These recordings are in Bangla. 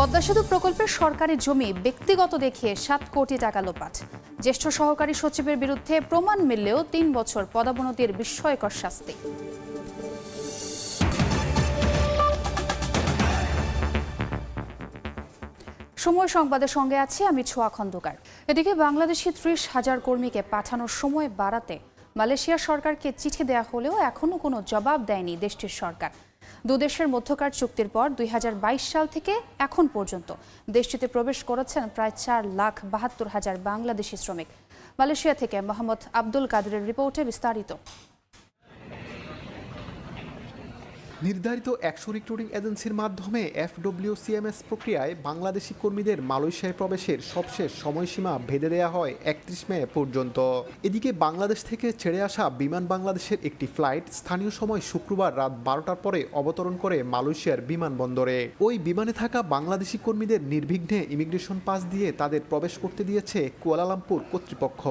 পদ্মা সেতু প্রকল্পের সরকারি জমি ব্যক্তিগত দেখিয়ে সাত কোটি টাকা লোপাট। জ্যেষ্ঠ সহকারী সচিবের বিরুদ্ধে প্রমাণ মিললেও তিন বছর পদাবনতির বিস্ময়কর শাস্তি। সময় সংবাদের সঙ্গে আছি, আমি ছোয়া খন্দকার। এদিকে বাংলাদেশি ত্রিশ হাজার কর্মীকে পাঠানোর সময় বাড়াতে মালয়েশিয়া সরকারকে চিঠি দেয়া হলেও এখনও কোনো জবাব দেয়নি দেশটির সরকার। দুদেশের মধ্যকার চুক্তির পর দুই হাজার বাইশ সাল থেকে এখন পর্যন্ত দেশটিতে প্রবেশ করেছেন প্রায় চার লাখ বাহাত্তর হাজার বাংলাদেশি শ্রমিক। মালয়েশিয়া থেকে মোহাম্মদ আব্দুল কাদেরের রিপোর্টে বিস্তারিত। নির্ধারিত একশো রিক্রুটিং এজেন্সির মাধ্যমে এফডব্লিউসিএমএস প্রক্রিয়ায় বাংলাদেশি কর্মীদের মালয়েশিয়ায় প্রবেশের সবশেষ সময়সীমা ভেদে দেওয়া হয় একত্রিশ মে পর্যন্ত। এদিকে বাংলাদেশ থেকে ছেড়ে আসা বিমান বাংলাদেশের একটি ফ্লাইট স্থানীয় সময় শুক্রবার রাত বারোটার পরে অবতরণ করে মালয়েশিয়ার বিমানবন্দরে। ওই বিমানে থাকা বাংলাদেশি কর্মীদের নির্বিঘ্নে ইমিগ্রেশন পাস দিয়ে তাদের প্রবেশ করতে দিয়েছে কুয়ালালামপুর কর্তৃপক্ষ।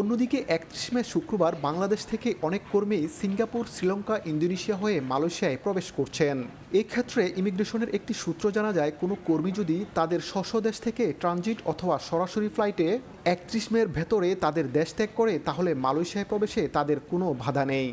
অন্যদিকে একত্রিশ মে শুক্রবার বাংলাদেশ থেকে অনেক কর্মী সিঙ্গাপুর, শ্রীলঙ্কা, ইন্দোনেশিয়া হয়ে মালয়েশিয়ায় প্রবেশ করছেন। এক্ষেত্রে ইমিগ্রেশনের একটি সূত্র জানা যায়, কোনো কর্মী যদি তাদের স্বস্ব থেকে ট্রানজিট অথবা সরাসরি ফ্লাইটে একত্রিশ মের ভেতরে তাদের দেশ ত্যাগ করে, তাহলে মালয়েশিয়ায় প্রবেশে তাদের কোনো বাধা নেই।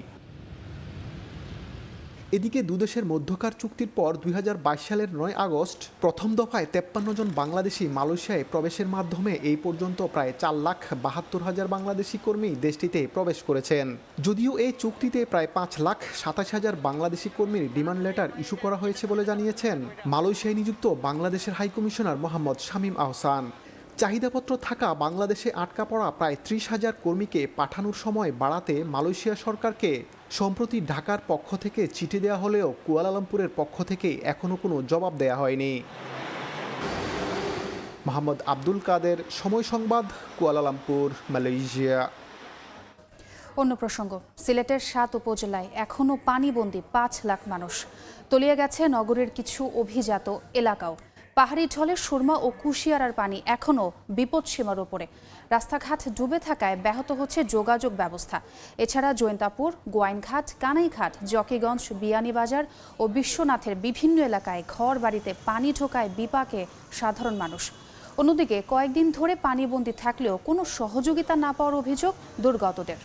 এদিকে দুদেশের মধ্যকার চুক্তির পর দুই হাজার বাইশ সালের নয় আগস্ট প্রথম দফায় তেপ্পান্ন জন বাংলাদেশি মালয়েশিয়ায় প্রবেশের মাধ্যমে এই পর্যন্ত প্রায় চার লাখ বাহাত্তর হাজার বাংলাদেশি কর্মী দেশটিতে প্রবেশ করেছেন। যদিও এই চুক্তিতে প্রায় পাঁচ লাখ সাতাশ হাজার বাংলাদেশি কর্মীর ডিমান্ড লেটার ইস্যু করা হয়েছে বলে জানিয়েছেন মালয়েশিয়ায় নিযুক্ত বাংলাদেশের হাইকমিশনার মোহাম্মদ শামীম আহসান। চাহিদাপত্র থাকা বাংলাদেশে আটকা পড়া প্রায় ত্রিশ হাজার কর্মীকে পাঠানোর সময় বাড়াতে মালয়েশিয়া সরকারকে সম্প্রতি ঢাকার পক্ষ থেকে চিঠি দেওয়া হলেও কুয়ালালামপুরের পক্ষ থেকে এখনও কোনো জবাব দেওয়া হয়নি। মোহাম্মদ আব্দুল কাদের, সময় সংবাদ, কুয়ালালামপুর, মালয়েশিয়া। অন্য প্রসঙ্গ, সিলেটের সাত উপজেলায় এখনও পানিবন্দী পাঁচ লাখ মানুষ। তলিয়ে গেছে নগরের কিছু অভিজাত এলাকাও। পাহাড়ি ঢলে সুরমা ও কুশিয়ারার পানি এখনও বিপদসীমার ওপরে রাস্তাঘাট ডুবে থাকায় ব্যাহত হচ্ছে যোগাযোগ ব্যবস্থা। এছাড়া জৈন্তাপুর, গোয়াইনঘাট, কানাইঘাট, জকিগঞ্জ, বিয়ানীবাজার ও বিশ্বনাথের বিভিন্ন এলাকায় ঘর বাড়িতে পানি ঢোকায় বিপাকে সাধারণ মানুষ। অন্যদিকে কয়েকদিন ধরে পানিবন্দী থাকলেও কোনো সহযোগিতা না পাওয়ার অভিযোগ দুর্গতদের।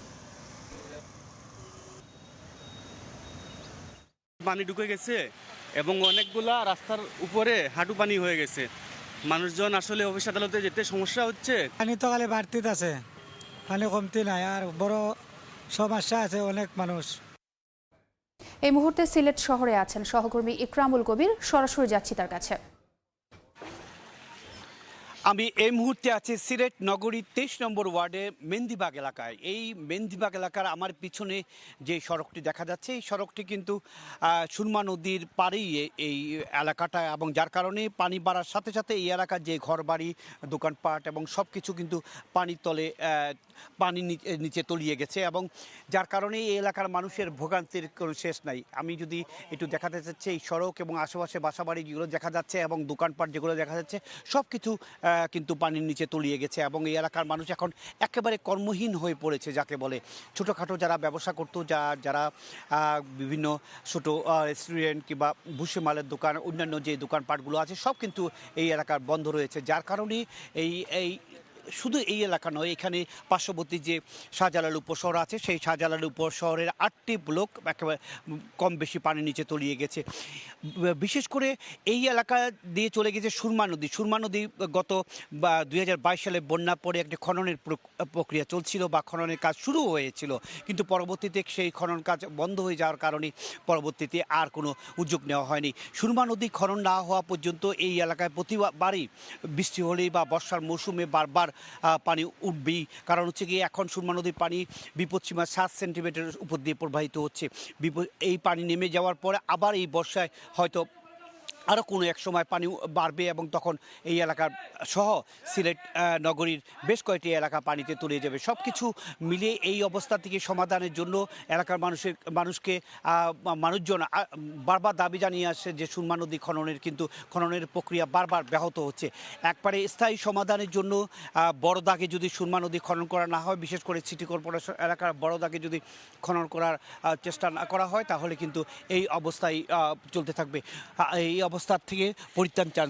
পানি ঢুকে গেছে এবং অনেকগুলা রাস্তার উপরে হাঁটু পানি হয়ে গেছে। মানুষজন আসলে অফিস আদালতে যেতে সমস্যা হচ্ছে। পানি তো খালি বাড়তিতে আছে। পানি কমতি নাই আর বড় সমস্যা আছে অনেক মানুষ। এই মুহূর্তে সিলেট শহরে আছেন সহকর্মী ইকরামুল কবির। সরাসরি যাচ্ছি তার কাছে। আমি এই মুহূর্তে আছি সিলেট নগরীর তেইশ নম্বর ওয়ার্ডে মেন্দিবাগ এলাকায়। এই মেন্দিবাগ এলাকার আমার পিছনে যে সড়কটি দেখা যাচ্ছে, এই সড়কটি কিন্তু সুরমা নদীর পাড়েই এই এলাকাটা এবং যার কারণে পানি বাড়ার সাথে সাথে এই এলাকার যে ঘরবাড়ি, দোকানপাট এবং সব কিছু কিন্তু পানির তলে পানি নিচে- তলিয়ে গেছে এবং যার কারণে এই এলাকার মানুষের ভোগান্তির কোনো শেষ নাই। আমি যদি একটু দেখাতে চাচ্ছি, এই সড়ক এবং আশেপাশে বাসাবাড়ি যেগুলো দেখা যাচ্ছে এবং দোকানপাট যেগুলো দেখা যাচ্ছে সব কিছু কিন্তু পানির নিচে তলিয়ে গেছে এবং এই এলাকার মানুষ এখন একেবারে কর্মহীন হয়ে পড়েছে, যাকে বলে। ছোটোখাটো যারা ব্যবসা করতো, যা, যারা বিভিন্ন ছোটো রেস্টুরেন্ট কিংবা ভুসিমালের দোকান, অন্যান্য যে দোকানপাটগুলো আছে, সব কিন্তু এই এলাকার বন্ধ রয়েছে। যার কারণে এই এই শুধু এই এলাকা নয়, এখানে পার্শ্ববর্তী যে শাহজালাল উপশহর আছে, সেই শাহজালাল উপশহরের আটটি ব্লক একেবারে কম বেশি পানির নিচে তলিয়ে গেছে। বিশেষ করে এই এলাকা দিয়ে চলে গেছে সুরমা নদী। সুরমা নদী গত, বা, দুই হাজার বাইশ সালে বন্যা পরে একটি খননের প্রক্রিয়া চলছিল বা খননের কাজ শুরু হয়েছিল। কিন্তু পরবর্তীতে সেই খনন কাজ বন্ধ হয়ে যাওয়ার কারণে পরবর্তীতে আর কোনো উদ্যোগ নেওয়া হয়নি। সুরমা নদী খনন না হওয়া পর্যন্ত এই এলাকায় প্রতিবারই বৃষ্টি হলেই বা বর্ষার মৌসুমে বারবার পানি উঠবেই। কারণ হচ্ছে কি এখন সুরমা নদীর পানি বিপদসীমা সাত সেন্টিমিটারের উপর দিয়ে প্রবাহিত হচ্ছে। এই পানি নেমে যাওয়ার পরে আবার এই বর্ষায় হয়তো আরও কোনো এক সময় পানি বাড়বে এবং তখন এই এলাকার সহ সিলেট নগরীর বেশ কয়েকটি এলাকা পানিতে তলিয়ে যাবে। সব কিছু মিলিয়ে এই অবস্থা থেকে সমাধানের জন্য এলাকার মানুষের, মানুষকে মানুষজন বারবার দাবি জানিয়ে আসছে যে সুরমা নদী খননের কিন্তু খননের প্রক্রিয়া বারবার ব্যাহত হচ্ছে। একবারে স্থায়ী সমাধানের জন্য বড় দাগে যদি সুরমা নদী খনন করা না হয়, বিশেষ করে সিটি কর্পোরেশন এলাকার বড় দাগে যদি খনন করার চেষ্টা না করা হয়, তাহলে কিন্তু এই অবস্থায় চলতে থাকবে। এই এই অবস্থার থেকে পরিত্রাণ চান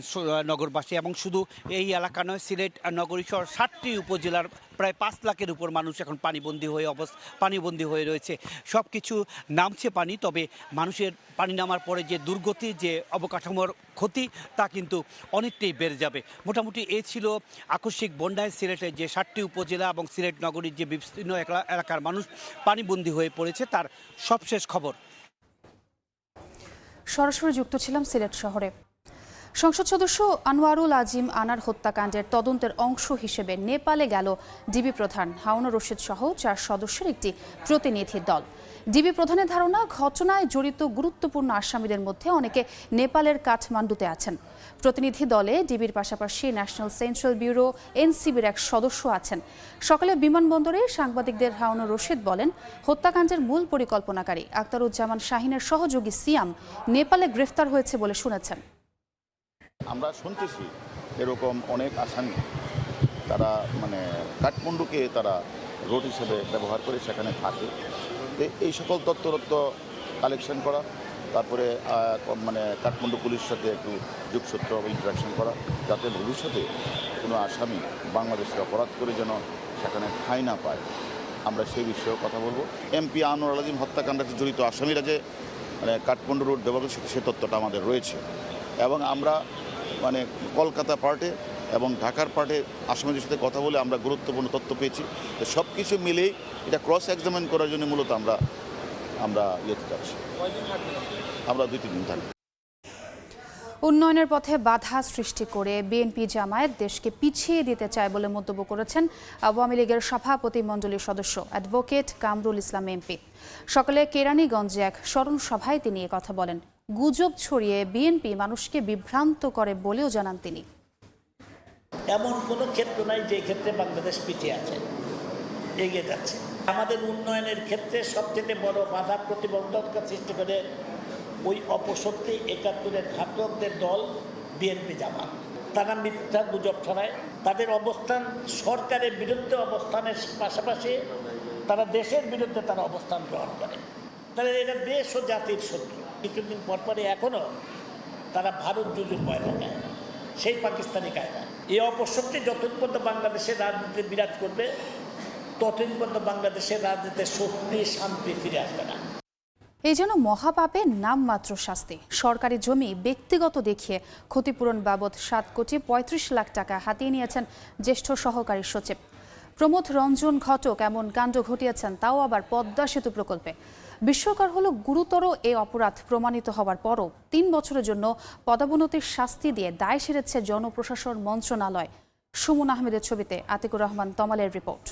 নগরবাসী এবং শুধু এই এলাকা নয়, সিলেট নগরী সহ ষাটটি উপজেলার প্রায় পাঁচ লাখের উপর মানুষ এখন পানিবন্দী হয়ে অবস্থা পানিবন্দী হয়ে রয়েছে। সব কিছু নামছে পানি, তবে মানুষের পানি নামার পরে যে দুর্গতি, যে অবকাঠামোর ক্ষতি, তা কিন্তু অনেকটাই বেড়ে যাবে। মোটামুটি এ ছিল আকস্মিক বন্যায় সিলেটের যে ষাটটি উপজেলা এবং সিলেট নগরীর যে বিস্তীর্ণ এলাকার মানুষ পানিবন্দী হয়ে পড়েছে। তার সবশেষ খবর সরাসরি যুক্ত ছিলাম সিলেট শহরে। সংসদ সদস্য আনোয়ারুল আজিম আনার হত্যাকাণ্ডের তদন্তের অংশ হিসেবে নেপালে গেল ডিবি প্রধান হাউন রশিদ সহ চার সদস্যের একটি প্রতিনিধি দল। ডিবি প্রধানের ধারণা, ঘটনায় জড়িত গুরুত্বপূর্ণ আসামিদের মধ্যে অনেকে নেপালের কাঠমান্ডুতে আছেন। প্রতিনিধি দলে ডিবির পাশাপাশি ন্যাশনাল সেন্ট্রাল ব্যুরো, এনসিবির এক সদস্য আছেন। সকালে বিমানবন্দরে সাংবাদিকদের হাউন রশিদ বলেন, হত্যাকাণ্ডের মূল পরিকল্পনাকারী আক্তারুজ্জামান শাহিনের সহযোগী সিয়াম নেপালে গ্রেফতার হয়েছে বলে শুনেছেন। আমরা শুনতেছি এরকম অনেক আসামি। তারা মানে কাঠমান্ডুকে তারা রোড হিসেবে ব্যবহার করে সেখানে থাকে। এই সকল তথ্যরত্ব কালেকশন করা, তারপরে মানে কাঠমান্ডু পুলিশের সাথে একটু যোগসূত্র ইন্টারাকশন করা, যাতে ভবিষ্যতে কোনো আসামি বাংলাদেশের অপরাধ করে যেন সেখানে ঠাঁই না পায়। আমরা সেই বিষয়েও কথা বলব। এমপি আনোয়ার আলাদিম হত্যাকাণ্ডে জড়িত আসামিরা যে মানে কাঠমান্ডু রোড করে সে তথ্যটা আমাদের রয়েছে। এবং আমরা মানে কলকাতা পার্টে এবং ঢাকার পার্টে আসামিদের সাথে কথা বলে আমরা গুরুত্বপূর্ণ তথ্য পেয়েছি। তো সব কিছু মিলেই এটা ক্রস এক্সামিন করার জন্য মূলত আমরা আমরা ইয়েতে যাচ্ছি। আমরা দুই, তিন দিন উন্নয়নের পথে বাধা সৃষ্টি করে বিএনপি জামায়াত দেশকে পিছিয়ে দিতে চায় বলে মন্তব্য করেছেন আওয়ামী লীগের সভাপতি মণ্ডলীর সদস্য অ্যাডভোকেট কামরুল ইসলাম এমপি। সকালে কেরানীগঞ্জে এক স্মরণ সভায় তিনি কথা বলেন। গুজব ছড়িয়ে বিএনপি মানুষকে বিভ্রান্ত করে বলেও জানান তিনি। এমন কোনো ক্ষেত্র নাই যে ক্ষেত্রে বাংলাদেশ পিছিয়ে আছে, এগিয়ে যাচ্ছে। আমাদের উন্নয়নের ক্ষেত্রে সবচেয়ে বড় বাধা প্রতিবন্ধকতা সৃষ্টি করে ওই অপশক্তি একাত্তরের ঘাতকদের দল বিএনপি জামাত। তারা মিথ্যা গুজব ছড়ায়, তাদের অবস্থান সরকারের বিরুদ্ধে অবস্থানের পাশাপাশি তারা দেশের বিরুদ্ধে তারা অবস্থান গ্রহণ করে। তাহলে এটা দেশ ও জাতির শত্রু। কিছুদিন পরপরে এখনও তারা ভারত যুজুর ভয় দেখায়। সেই পাকিস্তানি কায়দা। এই অপশক্তি যতদিন পর্যন্ত বাংলাদেশের রাজনীতি বিরাজ করবে, ততদিন পর্যন্ত বাংলাদেশের রাজনীতিতে শক্তি, শান্তি ফিরে আসবে না। এই যেন মহাপাপে নামমাত্র শাস্তি। সরকারি জমি ব্যক্তিগত দেখিয়ে ক্ষতিপূরণ বাবদ সাত কোটি পঁয়ত্রিশ লাখ টাকা হাতিয়ে নিয়েছেন জ্যেষ্ঠ সহকারী সচিব। প্রমোদ রঞ্জন ঘটক এমন কাণ্ড ঘটিয়েছেন, তাও আবার পদ্মা সেতু প্রকল্পে। বিস্ময়কর হলো গুরুতর এ অপরাধ প্রমাণিত হওয়ার পরও তিন বছরের জন্য পদাবনতির শাস্তি দিয়ে দায় সেরেছে জনপ্রশাসন মন্ত্রণালয়। সুমন আহমেদের ছবিতে আতিকুর রহমান তমালের রিপোর্ট।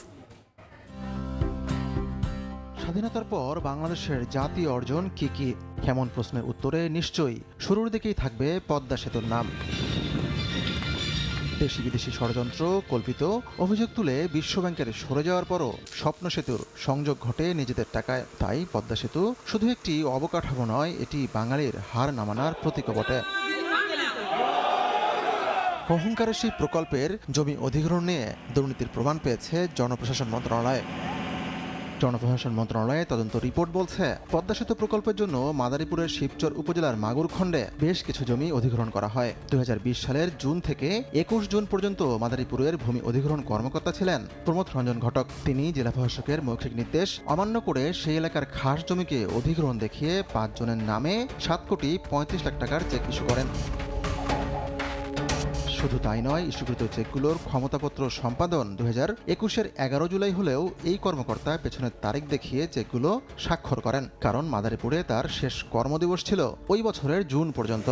স্বাধীনতার পর বাংলাদেশের জাতীয় অর্জন কি কি? এমন প্রশ্নের উত্তরে নিশ্চয়ই শুরুর দিকেই থাকবে পদ্মা সেতুর নাম। দেশি বিদেশি ষড়যন্ত্র, কল্পিত অভিযোগ তুলে বিশ্বব্যাংকের সরে যাওয়ার পরও স্বপ্ন সেতুর সংযোগ ঘটে নিজেদের টাকায়, তাই পদ্মা সেতু শুধু একটি অবকাঠামো নয়, এটি বাঙালির হার নামানার প্রতীক বটে। অহংকারের সেই প্রকল্পের জমি অধিগ্রহণ নিয়ে দুর্নীতির প্রমাণ পেয়েছে জনপ্রশাসন মন্ত্রণালয়। জনপ্রশাসন মন্ত্রণালয়ে তদন্ত রিপোর্ট বলছে, পদ্মা সেতু প্রকল্পের জন্য মাদারীপুরের শিবচর উপজেলার মাগুরখণ্ডে বেশ কিছু জমি অধিগ্রহণ করা হয়। দু হাজার বিশ সালের জুন থেকে একুশ জুন পর্যন্ত মাদারীপুরের ভূমি অধিগ্রহণ কর্মকর্তা ছিলেন প্রমোদ রঞ্জন ঘটক। তিনি জেলা প্রশাসকের মৌখিক নির্দেশ অমান্য করে সেই এলাকার খাস জমিকে অধিগ্রহণ দেখিয়ে পাঁচ জনের নামে সাত কোটি পঁয়ত্রিশ লাখ টাকার চেক ইস্যু করেন। শুধু তাই নয় ইস্যুকৃত চেকগুলোর ক্ষমতাপত্র সম্পাদন দু হাজার একুশের এগারো জুলাই হলেও এই কর্মকর্তা পেছনের তারিখ দেখিয়ে চেকগুলো স্বাক্ষর করেন। কারণ মাদারীপুরে তার শেষ কর্মদিবস ছিল ওই বছরের জুন পর্যন্ত।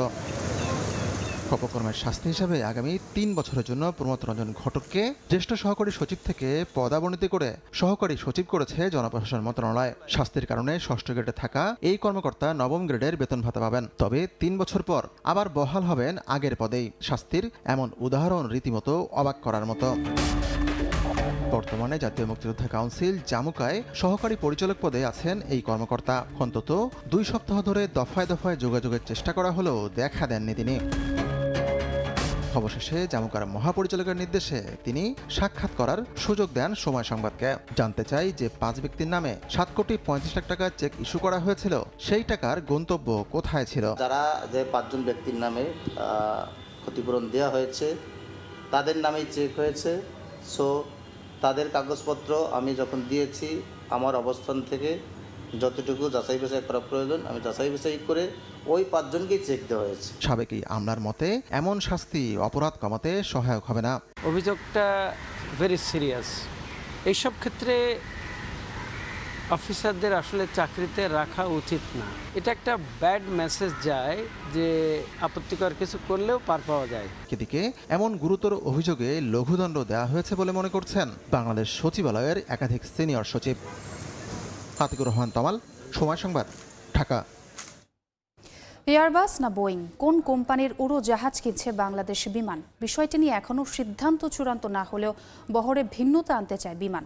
অপকর্মের শাস্তি হিসাবে আগামী তিন বছরের জন্য প্রমোদ রঞ্জন ঘটককে জ্যেষ্ঠ সহকারী সচিব থেকে পদাবনতি করে সহকারী সচিব করেছে জনপ্রশাসন মন্ত্রণালয়। শাস্তির কারণে ষষ্ঠ গ্রেডে থাকা এই কর্মকর্তা নবম গ্রেডের বেতন ভাতা পাবেন। তবে তিন বছর পর আবার বহাল হবেন আগের পদেই। শাস্তির এমন উদাহরণ রীতিমতো অবাক করার মতো। বর্তমানে জাতীয় মুক্তিযোদ্ধা কাউন্সিল জামুকায় সহকারী পরিচালক পদে আছেন এই কর্মকর্তা। অন্তত দুই সপ্তাহ ধরে দফায় দফায় যোগাযোগের চেষ্টা করা হলেও দেখা দেননি তিনি। অবশেষে জামুকার মহাপরিচালকের নির্দেশে তিনি সাক্ষাৎ করার সুযোগ দেন সময় সংবাদকে। জানতে চাই যে পাঁচ ব্যক্তির নামে সাত কোটি পঁয়ত্রিশ লাখ টাকা চেক ইস্যু করা হয়েছিল, সেই টাকার গন্তব্য কোথায় ছিল? যারা যে পাঁচজন ব্যক্তির নামে ক্ষতিপূরণ দেওয়া হয়েছে, তাদের নামেই চেক হয়েছে। সো তাদের কাগজপত্র আমি যখন দিয়েছি, আমার অবস্থান থেকে যতটুকু যাচাই বাছাই করা প্রয়োজন আমি যাচাই বাছাই করে ওই পাঁচজনকেই চেক দেওয়া হয়েছে। সাবেক আমলার মতে এমন শাস্তি অপরাধ কমাতে সহায়ক হবে না। অভিযোগটা ভেরি সিরিয়াস এইসব ক্ষেত্রে অফিসারদের আসলে চাকরিতে রাখা উচিত না। এটা একটা ব্যাড মেসেজ যায় যে আপত্তিকর কিছু করলেও পার পাওয়া যায়। এদিকে এমন গুরুতর অভিযোগে লঘুদণ্ড দেওয়া হয়েছে বলে মনে করছেন বাংলাদেশ সচিবালয়ের একাধিক সিনিয়র সচিব। আতিকুর রহমান তমাল, সময় সংবাদ, ঢাকা। এয়ারবাস না বোয়িং? কোন কোম্পানির উড়োজাহাজ কিনছে বাংলাদেশ বিমান? বিষয়টি নিয়ে এখনও সিদ্ধান্ত চূড়ান্ত না হলেও বহরে ভিন্নতা আনতে চায় বিমান।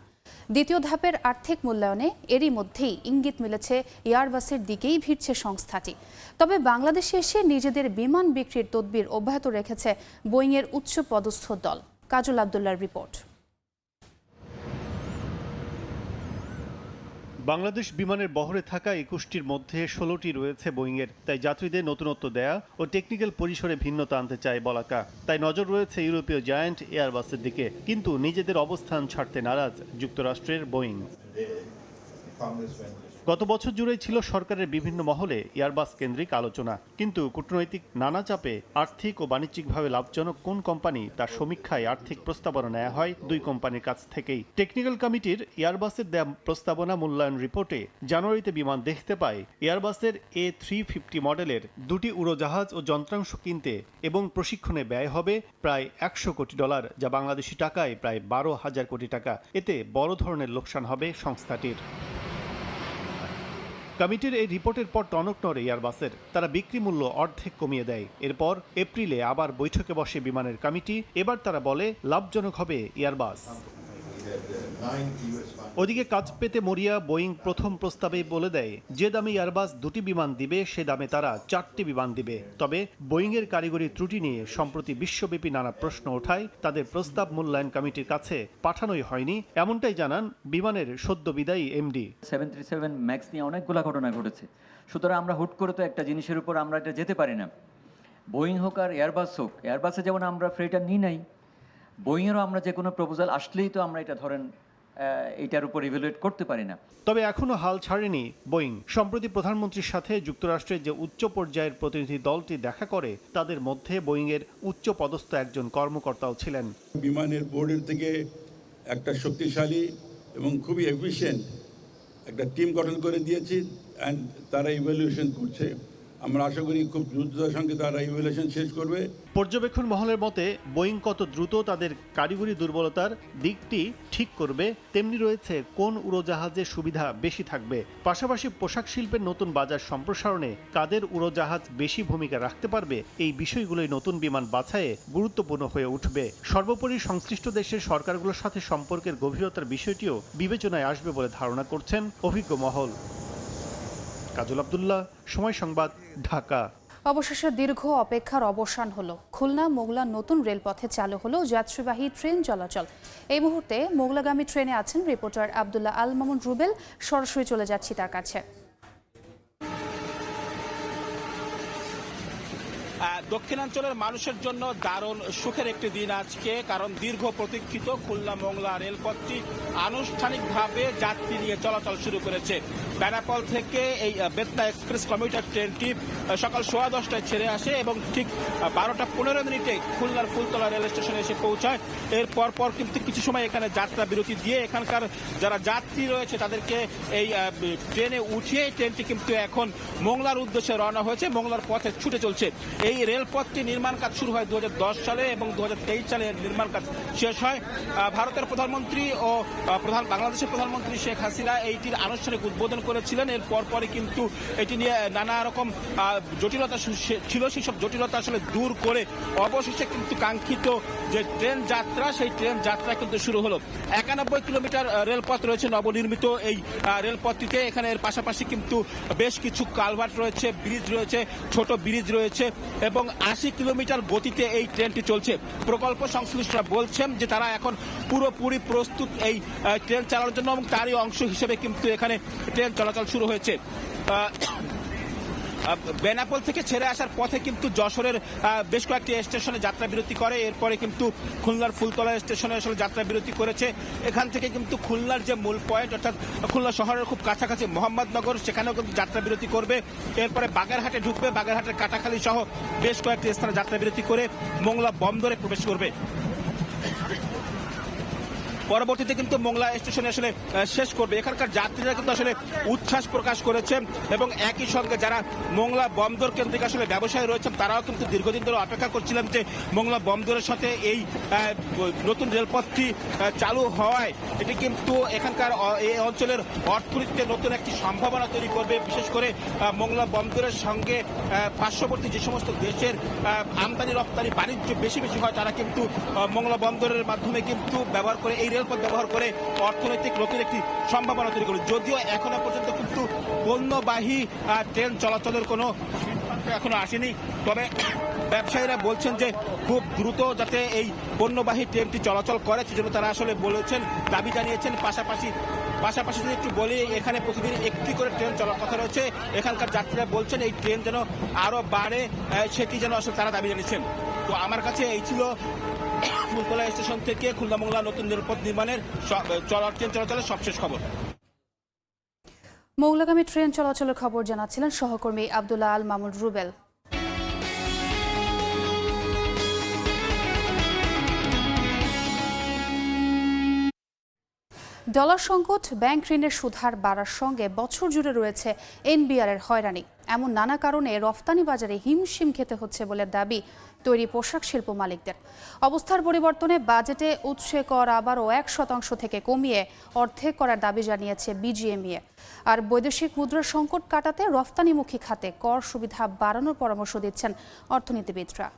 দ্বিতীয় ধাপের আর্থিক মূল্যায়নে এরই মধ্যেই ইঙ্গিত মিলেছে এয়ারবাসের দিকেই ভিড়ছে সংস্থাটি। তবে বাংলাদেশে এসে নিজেদের বিমান বিক্রির তদবির অব্যাহত রেখেছে বোয়িংয়ের উচ্চ পদস্থ দল। কাজল আবদুল্লার রিপোর্ট। বাংলাদেশ বিমানের বহরে থাকা একুশটির মধ্যে ষোলোটি রয়েছে বোয়িংয়ের। তাই যাত্রীদের নতুনত্ব দেয়া ও টেকনিক্যাল পরিসরে ভিন্নতা আনতে চায় বলাকা। তাই নজর রয়েছে ইউরোপীয় জায়ান্ট এয়ারবাসের দিকে। কিন্তু নিজেদের অবস্থান ছাড়তে নারাজ যুক্তরাষ্ট্রের বোয়িং। গত বছর জুড়েই ছিল সরকারের বিভিন্ন মহলে এয়ারবাস কেন্দ্রিক আলোচনা। কিন্তু কূটনৈতিক নানা চাপে আর্থিক ও বাণিজ্যিকভাবে লাভজনক কোন কোম্পানি তার সমীক্ষায় আর্থিক প্রস্তাবনা নেওয়া হয় দুই কোম্পানির কাছ থেকেই। টেকনিক্যাল কমিটির এয়ারবাসের দেয়া প্রস্তাবনা মূল্যায়ন রিপোর্টে জানুয়ারিতে বিমান দেখতে পায় এয়ারবাসের এ থ্রি ফিফটি মডেলের দুটি উড়োজাহাজ ও যন্ত্রাংশ কিনতে এবং প্রশিক্ষণে ব্যয় হবে প্রায় একশো কোটি ডলার, যা বাংলাদেশি টাকায় প্রায় বারো হাজার কোটি টাকা। এতে বড় ধরনের লোকসান হবে সংস্থাটির। কমিটির এই রিপোর্টের পর টনক নড়ে এয়ারবাসের তারা বিক্রি মূল্য অর্ধেক কমিয়ে দেয়। এরপর এপ্রিলে আবার বৈঠকে বসে বিমানের কমিটি। এবার তারা বলে, লাভজনক হবে এয়ারবাস ওদিকে কাজ পেতে মরিয়া বোয়িং প্রথম প্রস্তাবে বলে দেয়, যে দামে এয়ারবাস দুটি বিমান দিবে, সে দামে তারা চারটি বিমান দিবে। তবে বোয়িংয়ের কারিগরি ত্রুটি নিয়ে সম্প্রতি বিশ্বব্যাপী নানা প্রশ্ন ওঠায়, তাদের প্রস্তাব মূল্যায়ন কমিটির কাছে পাঠানোই হয়নি। এমনটাই জানান বিমানের সদ্য বিদায়ী MD. Seven three seven max নিয়ে অনেকগুলো ঘটনা ঘটেছে। সুতরাং আমরা হুট করে তো একটা জিনিসের উপর আমরা এটা যেতে পারি না। বোয়িং হোক আর এয়ারবাস হোক এয়ারবাসে যেমন আমরা ফ্রেটার নিই নাই বোয়িংয়েরও আমরা যে কোনো প্রপোজাল আসলেই তো আমরা এটা ধরেন এটার এইটার উপর ইভ্যালুয়েট করতে পারি না। তবে এখনও হাল ছাড়েনি বোয়িং। সম্প্রতি প্রধানমন্ত্রীর সাথে যুক্তরাষ্ট্রের যে উচ্চ পর্যায়ের প্রতিনিধি দলটি দেখা করে তাদের মধ্যে বোয়িংয়ের উচ্চ পদস্থ একজন কর্মকর্তাও ছিলেন। বিমানের বোর্ডের থেকে একটা শক্তিশালী এবং খুবই এফিশিয়েন্ট একটা টিম গঠন করে দিয়েছি অ্যান্ড তারা ইভ্যালুয়েশন করছে। আমরা আশা করি খুব দ্রুততার সঙ্গে তারা ইভ্যালুয়েশন শেষ করবে। পর্যবেক্ষণ মহলের মতে বোয়িং কত দ্রুত তাদের কারিগরি দুর্বলতার দিকটি ঠিক করবে, তেমনি রয়েছে কোন উড়োজাহাজের সুবিধা বেশি থাকবে। পাশাপাশি পোশাক শিল্পের নতুন বাজার সম্প্রসারণে কাদের উড়োজাহাজ বেশি ভূমিকা রাখতে পারবে, এই বিষয়গুলোই নতুন বিমান বাছাইয়ে গুরুত্বপূর্ণ হয়ে উঠবে। সর্বোপরি সংশ্লিষ্ট দেশের সরকারগুলোর সাথে সম্পর্কের গভীরতার বিষয়টিও বিবেচনায় আসবে বলে ধারণা করছেন অভিজ্ঞ মহল। কাজল আবদুল্লাহ, সময় সংবাদ, ঢাকা। অবশেষে দীর্ঘ অপেক্ষার অবসান হলো। খুলনা মোগলা নতুন রেলপথে চালু হলো যাত্রীবাহী ট্রেন চলাচল। এই মুহূর্তে মোগলাগামী ট্রেনে আছেন রিপোর্টার আবদুল্লাহ আল মামুন রুবেল। সরাসরি চলে যাচ্ছি তার কাছে। দক্ষিণাঞ্চলের মানুষের জন্য দারুণ সুখের একটি দিন আজকে, কারণ দীর্ঘ প্রতীক্ষিত খুলনা মোংলা রেলপথটি আনুষ্ঠানিকভাবে যাত্রী নিয়ে চলাচল শুরু করেছে। বেনাপল থেকে এই বেতনা এক্সপ্রেস কমিউটার ট্রেনটি সকাল সোয়া দশটায় ছেড়ে আসে এবং ঠিক বারোটা পনেরো মিনিটে খুলনার ফুলতলা রেল স্টেশনে এসে পৌঁছায়। এর পর কিন্তু কিছু সময় এখানে যাত্রা বিরতি দিয়ে এখানকার যারা যাত্রী রয়েছে তাদেরকে এই ট্রেনে উঠিয়ে ট্রেনটি কিন্তু এখন মোংলার উদ্দেশ্যে রওনা হয়েছে। মোংলার পথে ছুটে চলছে। এই রেলপথটি নির্মাণ কাজ শুরু হয় দু হাজার দশ সালে এবং দু হাজার তেইশ সালে নির্মাণ কাজ শেষ হয়। ভারতের প্রধানমন্ত্রী ও প্রধান, বাংলাদেশের প্রধানমন্ত্রী শেখ হাসিনা এইটির আনুষ্ঠানিক উদ্বোধন করেছিলেন। এর পরপরই কিন্তু এটি নিয়ে নানা রকম জটিলতা ছিল। সেই সব জটিলতা আসলে দূর করে অবশেষে কিন্তু কাঙ্ক্ষিত যে ট্রেন যাত্রা, সেই ট্রেন যাত্রা কিন্তু শুরু হলো। একানব্বই কিলোমিটার রেলপথ রয়েছে নবনির্মিত এই রেলপথটিতে। এখানে এর পাশাপাশি কিন্তু বেশ কিছু কালভার্ট রয়েছে, ব্রিজ রয়েছে, ছোট ব্রিজ রয়েছে। এবং আশি কিলোমিটার গতিতে এই ট্রেনটি চলছে। প্রকল্প সংশ্লিষ্টরা বলছেন যে তারা এখন পুরোপুরি প্রস্তুত এই ট্রেন চালানোর জন্য এবং তারই অংশ হিসেবে কিন্তু এখানে ট্রেন চলাচল শুরু হয়েছে। বেনাপোল থেকে ছেড়ে আসার পথে কিন্তু যশোরের বেশ কয়েকটি স্টেশনে যাত্রা বিরতি করে। এরপরে কিন্তু খুলনার ফুলতলা স্টেশনে আসলে যাত্রা বিরতি করেছে। এখান থেকে কিন্তু খুলনার যে মূল পয়েন্ট, অর্থাৎ খুলনা শহরের খুব কাছাকাছি মোহাম্মদনগর, সেখানেও কিন্তু যাত্রা বিরতি করবে। এরপরে বাগেরহাটে ঢুকবে। বাগেরহাটের কাটাখালী সহ বেশ কয়েকটি স্থানে যাত্রা বিরতি করে মোংলা বন্দরে প্রবেশ করবে। পরবর্তীতে কিন্তু মোংলা স্টেশনে আসলে শেষ করবে। এখানকার যাত্রীরা কিন্তু আসলে উচ্ছ্বাস প্রকাশ করেছেন এবং একই সঙ্গে যারা মোংলা বন্দর কেন্দ্রিক আসলে ব্যবসায়ী রয়েছেন, তারাও কিন্তু দীর্ঘদিন ধরে অপেক্ষা করছিলেন যে মোংলা বন্দরের সাথে এই নতুন রেলপথটি চালু হওয়ায় এটি কিন্তু এখানকার এই অঞ্চলের অর্থনীতিতে নতুন একটি সম্ভাবনা তৈরি করবে। বিশেষ করে মোংলা বন্দরের সঙ্গে পার্শ্ববর্তী যে সমস্ত দেশের আমদানি রপ্তানি বাণিজ্য বেশি বেশি হয়, তারা কিন্তু মোংলা বন্দরের মাধ্যমে কিন্তু ব্যবহার করে এই রেলপথ ব্যবহার করে অর্থনৈতিক নতুন একটি সম্ভাবনা তৈরি করে যদিও এখনও পর্যন্ত কিন্তু পণ্যবাহী ট্রেন চলাচলের কোনো এখনও আসেনি। তবে ব্যবসায়ীরা বলছেন যে খুব দ্রুত যাতে এই পণ্যবাহী ট্রেনটি চলাচল করে, সেজন্য তারা আসলে বলেছেন, দাবি জানিয়েছেন। পাশাপাশি পাশাপাশি যদি একটু বলি, এখানে প্রতিদিন একটি করে ট্রেন চলার কথা রয়েছে। এখানকার যাত্রীরা বলছেন এই ট্রেন যেন আরও বাড়ে সেটি যেন আসলে তারা দাবি জানিয়েছেন। তো আমার কাছে এই ছিল ফুলতলা স্টেশন থেকে খুলনা মোংলা নতুন রেলপথ নির্মাণের স- চলা ট্রেন চলাচলের সবশেষ খবর। মৌলাগামী ট্রেন চলাচলের খবর জানাচ্ছিলেন সহকর্মী আবদুল্লাহ আল মামুন রুবেল। ডলার সংকট, ব্যাংক ঋণের সুদহার বাড়ার সঙ্গে বছর জুড়ে রয়েছে এনবিআর এর হয়রানি। এমন নানা কারণে রফতানি বাজারে হিমশিম খেতে হচ্ছে বলে দাবি তৈরি পোশাক শিল্প মালিকদের। অবস্থার পরিবর্তনে বাজেটে উৎসে কর আবারও এক শতাংশ থেকে কমিয়ে অর্ধেক করার দাবি জানিয়েছে বিজিএমইএ। আর বৈদেশিক মুদ্রার সংকট কাটাতে রফতানিমুখী খাতে কর সুবিধা বাড়ানোর পরামর্শ দিচ্ছেন অর্থনীতিবিদরা।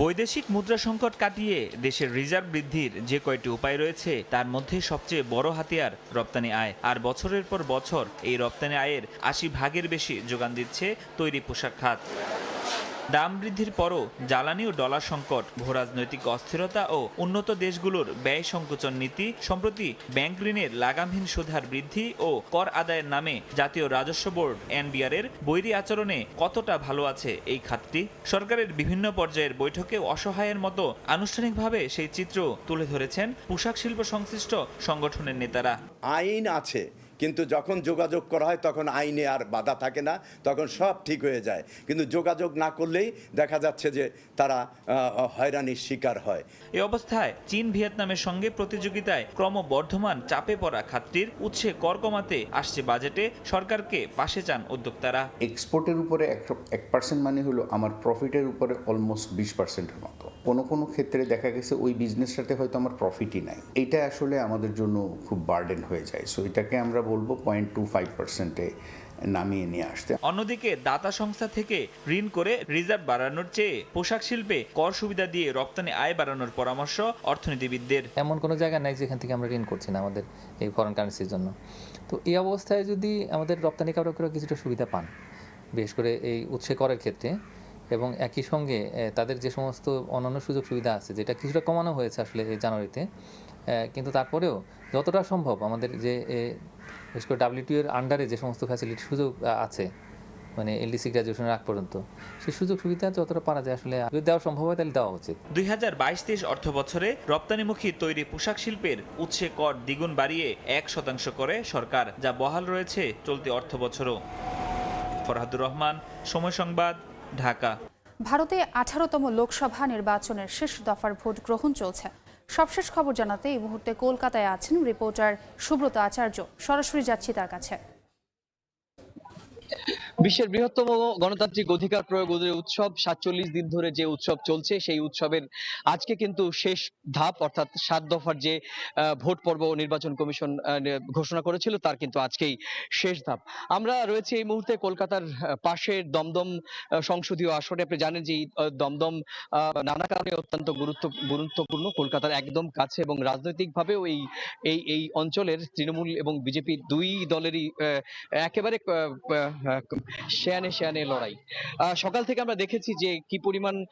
বৈদেশিক মুদ্রা সংকট কাটিয়ে দেশের রিজার্ভ বৃদ্ধির যে কয়টি উপায় রয়েছে, তার মধ্যে সবচেয়ে বড় হাতিয়ার রপ্তানি আয়। আর বছরের পর বছর এই রপ্তানি আয়ের আশি ভাগের বেশি যোগান দিচ্ছে তৈরি পোশাক খাত। দাম বৃদ্ধির পরও জ্বালানি ও ডলার সংকট, ভূরাজনৈতিক অস্থিরতা ও উন্নত দেশগুলোর ব্যয় সংকোচন নীতি সম্প্রতি ব্যাংক ঋণের লাগামহীন সুধার বৃদ্ধি ও কর আদায়ের নামে জাতীয় রাজস্ব বোর্ড এনবিআর এর বৈরী আচরণে কতটা ভালো আছে এই খাতটি? সরকারের বিভিন্ন পর্যায়ের বৈঠকে অসহায়ের মতো আনুষ্ঠানিকভাবে সেই চিত্র তুলে ধরেছেন পোশাক শিল্প সংশ্লিষ্ট সংগঠনের নেতারা। আইন আছে কিন্তু যখন যোগাযোগ করা হয় তখন আইনে আর বাধা থাকে না তখন সব ঠিক হয়ে যায়। কিন্তু যোগাযোগ না করলেই দেখা যাচ্ছে যে তারা হয়রানির শিকার হয়। এ অবস্থায় চীন ভিয়েতনামের সঙ্গে প্রতিযোগিতায় ক্রমবর্ধমান চাপে পড়া খাতটির উৎসে কর কমাতে আসছে বাজেটে সরকারকে পাশে চান উদ্যোক্তারা। এক্সপোর্টের উপরে এক- এক পার্সেন্ট মানে হলো আমার প্রফিটের উপরে অলমোস্ট বিশ পার্সেন্টের মতো কোনো কোনো ক্ষেত্রে দেখা গেছে ওই বিজনেসটাতে হয়তো আমার প্রফিটই নাই। এটা আসলে আমাদের জন্য খুব বার্ডেন হয়ে যায়। সো এটাকে আমরা বলব পয়েন্ট টু ফাইভ পার্সেন্টে নামিয়ে নিয়ে আসতে। অন্যদিকে দাতা সংস্থা থেকে ঋণ করে রিজার্ভ বাড়ানোর চেয়ে পোশাক শিল্পে কর সুবিধা দিয়ে রপ্তানি আয় বাড়ানোর পরামর্শ অর্থনীতিবিদদের। এমন কোনো জায়গা নাই যেখান থেকে আমরা ঋণ করছি না আমাদের এই ফরেন কারেন্সির জন্য। তো এই অবস্থায় যদি আমাদের রপ্তানি রপ্তানিকারকরা কিছুটা সুবিধা পান বিশেষ করে এই উৎসে করের ক্ষেত্রে এবং একই সঙ্গে তাদের যে সমস্ত অন্যান্য সুযোগ সুবিধা আছে, যেটা কিছুটা কমানো হয়েছে আসলে জানুয়ারিতে কিন্তু তারপরেও যতটা সম্ভব আমাদের যে বিশেষ করে ডাব্লিউটিও এর আন্ডারে যে সমস্ত ফ্যাসিলিটি সুযোগ আছে মানে এলডিসি গ্র্যাজুয়েশনের আগ পর্যন্ত, সেই সুযোগ সুবিধা যতটা পারা যায় আসলে, যদি দেওয়া সম্ভব হয় তাহলে দেওয়া উচিত। দুই হাজার বাইশ তেইশ অর্থ বছরে রপ্তানিমুখী তৈরি পোশাক শিল্পের উৎসে কর দ্বিগুণ বাড়িয়ে এক শতাংশ করে সরকার, যা বহাল রয়েছে চলতি অর্থ বছরও। ফরহাদুর রহমান, সময় সংবাদ ঢাকা। ভারতে আঠারোতম লোকসভা নির্বাচনের শেষ দফার ভোট গ্রহণ চলছে। সবশেষ খবর জানাতে এই মুহূর্তে কলকাতায় আছেন রিপোর্টার সুব্রত আচার্য। সরাসরি যাচ্ছি তার কাছে। বিশ্বের বৃহত্তম গণতান্ত্রিক অধিকার প্রয়োগ উৎসব, সাতচল্লিশ দিন ধরে যে উৎসব চলছে, সেই উৎসবের আজকে কিন্তু শেষ ধাপ, অর্থাৎ সাত দফার যে ভোট পর্ব নির্বাচন কমিশন ঘোষণা করেছিল, তার কিন্তু আজকেই শেষ ধাপ। আমরা রয়েছে এই মুহূর্তে কলকাতার পাশের দমদম সংসদীয় আসনে। আপনি জানেন যে দমদম নানা কারণে অত্যন্ত গুরুত্ব, গুরুত্বপূর্ণ। কলকাতার একদম কাছে এবং রাজনৈতিকভাবেও এই এই এই অঞ্চলের তৃণমূল এবং বিজেপি দুই দলেরই একেবারে শেয়ানে শেয়ানে লড়াই। সকাল থেকে আমরা দেখেছি যে কি পরিমাণ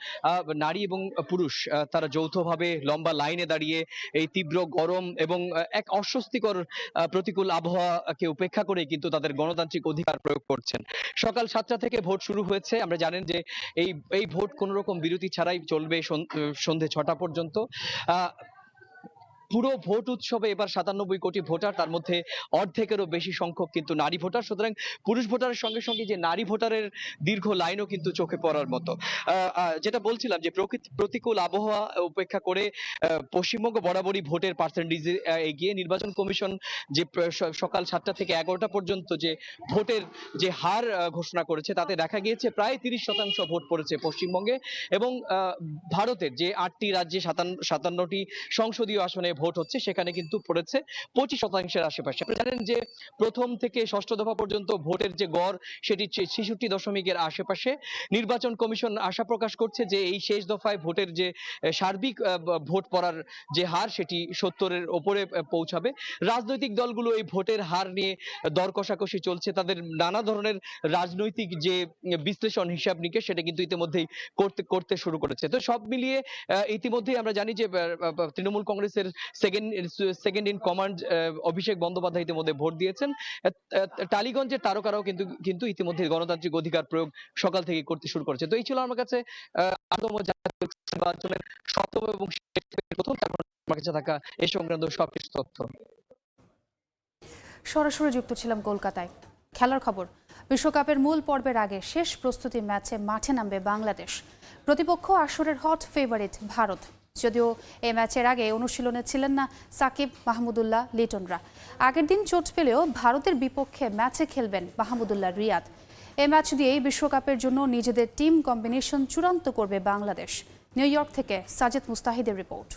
নারী এবং পুরুষ তারা যৌথভাবে লম্বা লাইনে দাঁড়িয়ে এই তীব্র গরম এবং এক অস্বস্তিকর প্রতিকূল আবহাওয়াকে উপেক্ষা করে কিন্তু তাদের গণতান্ত্রিক অধিকার প্রয়োগ করছেন। সকাল সাতটা থেকে ভোট শুরু হয়েছে। আমরা জানেন যে এই এই ভোট কোনো রকম বিরতি ছাড়াই চলবে সন- সন্ধে ছটা পর্যন্ত। পুরো ভোট উৎসবে এবার সাতানব্বই কোটি ভোটার, তার মধ্যে অর্ধেকেরও বেশি সংখ্যক কিন্তু নারী ভোটার। সুতরাং পুরুষ ভোটারের সঙ্গে সঙ্গে যে নারী ভোটারের দীর্ঘ লাইনও কিন্তু চোখে পড়ার মতো। যেটা বলছিলাম যে প্রকৃত- প্রতিকূল আবহাওয়া উপেক্ষা করে পশ্চিমবঙ্গ বরাবরই ভোটের পার্সেন্টেজ এগিয়ে নির্বাচন কমিশন যে সকাল সাতটা থেকে এগারোটা পর্যন্ত যে ভোটের যে হার ঘোষণা করেছে, তাতে দেখা গিয়েছে প্রায় তিরিশ শতাংশ ভোট পড়েছে পশ্চিমবঙ্গে এবং ভারতের যে আটটি রাজ্যে সাতান্ন সাতান্নটি সংসদীয় আসনে ভোট হচ্ছে, সেখানে কিন্তু পড়েছে পঁচিশ শতাংশের আশেপাশে। আপনি জানেন যে প্রথম থেকে ষষ্ঠ দফা পর্যন্ত ভোটের যে গড়, সেটি ছেষট্টি দশমিকের আশেপাশে। নির্বাচন কমিশন আশা প্রকাশ করছে যে এই শেষ দফায় ভোটের যে সার্বিক ভোট পড়ার যে হার, সেটি সত্তরের ওপরে পৌঁছাবে। রাজনৈতিক দলগুলো এই ভোটের হার নিয়ে দর কষাকষি চলছে। তাদের নানা ধরনের রাজনৈতিক যে বিশ্লেষণ, হিসাব নিকেশ, সেটা কিন্তু ইতিমধ্যেই করতে করতে শুরু করেছে। তো সব মিলিয়ে ইতিমধ্যেই আমরা জানি যে তৃণমূল কংগ্রেসের second second in command Abhishek Bandyopadhyay ইতিমধ্যে ভোট দিয়েছেন। টালিগঞ্জের তারকারাও কিন্তু কিন্তু ইতিমধ্যে গণতান্ত্রিক অধিকার প্রয়োগ সকাল থেকে করতে শুরু করেছে। তো এই ছিল আমার কাছে নির্বাচনের সপ্তম এবং প্রথম আমার কাছে থাকা এই সংক্রান্ত সবকিছু তথ্য। সরাসরি যুক্ত ছিলাম কলকাতায়। খেলার খবর, বিশ্বকাপের মূল পর্বের আগে শেষ প্রস্তুতি ম্যাচে মাঠে নামবে বাংলাদেশ। প্রতিপক্ষ আসরের হট ফেভারিট ভারত। যদিও এ ম্যাচের আগে অনুশীলনে ছিলেন না সাকিব মাহমুদুল্লাহ লিটনরা। আগের দিন চোট পেলেও ভারতের বিপক্ষে ম্যাচে খেলবেন মাহমুদুল্লাহ রিয়াদ। এ ম্যাচ দিয়েই বিশ্বকাপের জন্য নিজেদের টিম কম্বিনেশন চূড়ান্ত করবে বাংলাদেশ। নিউ ইয়র্ক থেকে সাজেদ মুস্তাহিদের রিপোর্ট।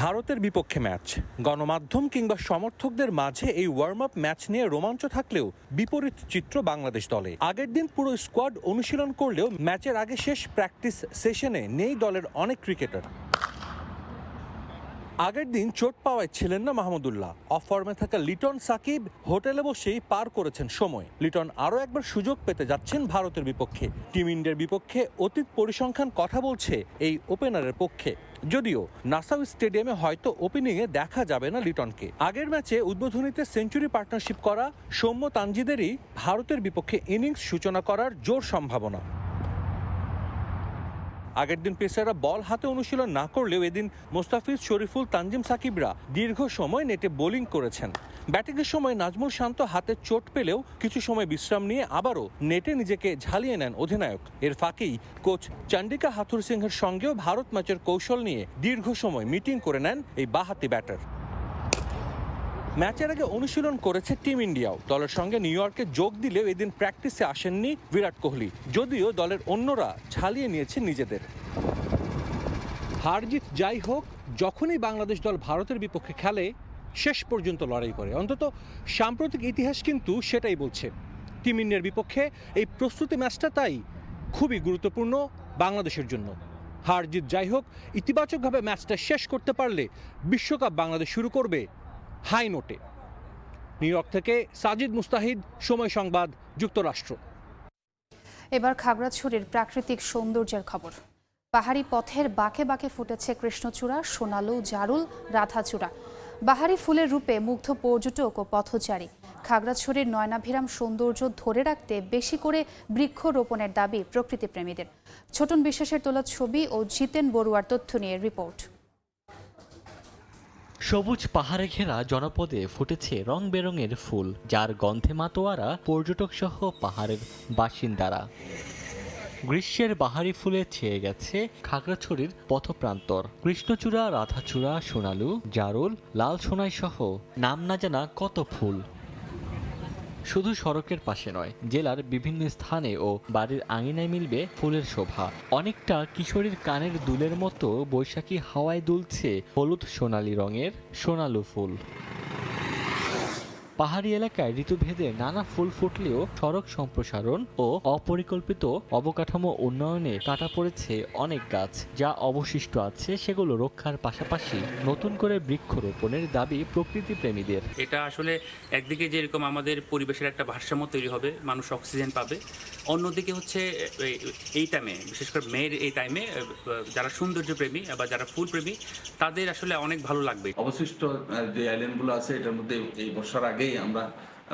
ভারতের বিপক্ষে ম্যাচ। গণমাধ্যম কিংবা সমর্থকদের মাঝে এই ওয়ার্ম আপ ম্যাচ নিয়ে রোমাঞ্চ থাকলেও বিপরীত চিত্র বাংলাদেশ দলে। আগের দিন পুরো স্কোয়াড অনুশীলন করলেও ম্যাচের আগে শেষ প্র্যাকটিস সেশনে নেই দলের অনেক ক্রিকেটার। আগের দিন চোট পাওয়ায় ছিলেন না মাহমুদুল্লাহ। অফ ফর্মে থাকা লিটন সাকিব হোটেলে বসেই পার করেছেন সময়। লিটন আরও একবার সুযোগ পেতে যাচ্ছেন ভারতের বিপক্ষে। টিম ইন্ডিয়ার বিপক্ষে অতীত পরিসংখ্যান কথা বলছে এই ওপেনারের পক্ষে। যদিও নাসাউ স্টেডিয়ামে হয়তো ওপেনিংয়ে দেখা যাবে না লিটনকে। আগের ম্যাচে উদ্বোধনীতে সেঞ্চুরি পার্টনারশিপ করা সৌম্য তানজিদেরই ভারতের বিপক্ষে ইনিংস সূচনা করার জোর সম্ভাবনা। আগের দিন পেসাররা বল হাতে অনুশীলন না করলেও এদিন মোস্তাফিজ শরীফুল তানজিম সাকিবরা দীর্ঘ সময় নেটে বোলিং করেছেন। ব্যাটিংয়ের সময় নাজমুল শান্ত হাতে চোট পেলেও কিছু সময় বিশ্রাম নিয়ে আবারও নেটে নিজেকে ঝালিয়ে নেন অধিনায়ক। এর ফাঁকেই কোচ চান্ডিকা হাথুর সিংহের সঙ্গেও ভারত ম্যাচের কৌশল নিয়ে দীর্ঘ সময় মিটিং করে নেন এই বাহাতি ব্যাটার। ম্যাচের আগে অনুশীলন করেছে টিম ইন্ডিয়াও। দলের সঙ্গে নিউ ইয়র্কে যোগ দিলেও এদিন প্র্যাকটিসে আসেননি বিরাট কোহলি। যদিও দলের অন্যরা ঝালিয়ে নিয়েছে নিজেদের। হারজিত যাই হোক, যখনই বাংলাদেশ দল ভারতের বিপক্ষে খেলে, শেষ পর্যন্ত লড়াই করে। অন্তত সাম্প্রতিক ইতিহাস কিন্তু সেটাই বলছে। টিম ইন্ডিয়ার বিপক্ষে এই প্রস্তুতি ম্যাচটা তাই খুবই গুরুত্বপূর্ণ বাংলাদেশের জন্য। হার জিত যাই হোক, ইতিবাচকভাবে ম্যাচটা শেষ করতে পারলে বিশ্বকাপ বাংলাদেশ শুরু করবে হাই নোটে। নিউ ইয়র্ক থেকে সাজিদ মুস্তাহিদ, সময় সংবাদ, যুক্তরাষ্ট্র। এবার খাগড়াছড়ির প্রাকৃতিক সৌন্দর্যের খবর। পাহাড়ি পথের বাঁকে বাঁকে ফুটেছে কৃষ্ণচূড়া, সোনালু, জারুল, রাধাচূড়া। বাহারি ফুলের রূপে মুগ্ধ পর্যটক ও পথচারী। খাগড়াছড়ির নয়নাভিরাম সৌন্দর্য ধরে রাখতে বেশি করে বৃক্ষরোপণের দাবি প্রকৃতিপ্রেমীদের। ছোটন বিশ্বাসের তোলা ছবি ও জিতেন বড়ুয়ার তথ্য নিয়ে রিপোর্ট। সবুজ পাহাড়ে ঘেরা জনপদে ফুটেছে রং বেরঙের ফুল, যার গন্ধে মাতোয়ারা পর্যটক সহ পাহাড়ের বাসিন্দারা। গ্রীষ্মের বাহারি ফুলে ছেয়ে গেছে খাগড়াছড়ির পথপ্রান্তর। কৃষ্ণচূড়া, রাধাচূড়া, সোনালু, জারুল লাল সোনাই সহ নাম না জানা কত ফুল। শুধু সড়কের পাশে নয়, জেলার বিভিন্ন স্থানে ও বাড়ির আঙিনায় মিলবে ফুলের শোভা। অনেকটা কিশোরীর কানের দুলের মতো বৈশাখী হাওয়ায় দুলছে হলুদ সোনালি রঙের সোনালু ফুল। পাহাড়ি এলাকায় ঋতুভেদে নানা ফুল ফুটলেও সড়ক সম্প্রসারণ ও অপরিকল্পিত অবকাঠামো উন্নয়নে কাটা পড়েছে অনেক গাছ। যা অবশিষ্ট আছে সেগুলো রক্ষার পাশাপাশি নতুন করে বৃক্ষরোপণের দাবি প্রকৃতি প্রেমীদের এটা আসলে একদিকে যেরকম আমাদের পরিবেশের একটা ভারসাম্য তৈরি হবে মানুষ অক্সিজেন পাবে অন্যদিকে হচ্ছে এই- এই টাইমে বিশেষ করে মেয়ের এই টাইমে যারা সৌন্দর্য প্রেমী বা যারা ফুল প্রেমী তাদের আসলে অনেক ভালো লাগবে। অবশিষ্ট যে আইল্যান্ডগুলো আছে এটার মধ্যে এই বর্ষার আগেই আমরা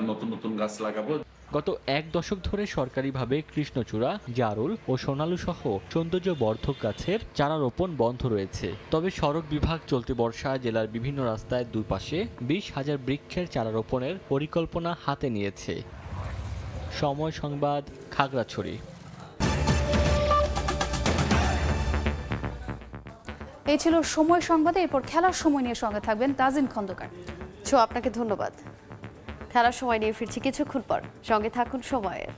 নতুন নতুন গাছ লাগাবো। গত এক দশক ধরে সরকারিভাবে কৃষ্ণচূড়া জারুল ও সোনালু সহ সৌন্দর্য বর্ধক গাছের চারা রোপণ বন্ধ রয়েছে। তবে সড়ক বিভাগ চলতি বর্ষায় জেলার বিভিন্ন রাস্তায় দুই পাশে বিশ হাজার বৃক্ষের চারা রোপণের পরিকল্পনা হাতে নিয়েছে। সময় সংবাদ খাগড়াছড়ি। এই ছিল সময় সংবাদে এরপর খেলার সময় নিয়ে সঙ্গে থাকবেন তাজিন খন্দকার। ছো আপনাকে ধন্যবাদ। খেলার সময় নিয়ে ফিরছি কিছুক্ষণ পর। সঙ্গে থাকুন সময়ের।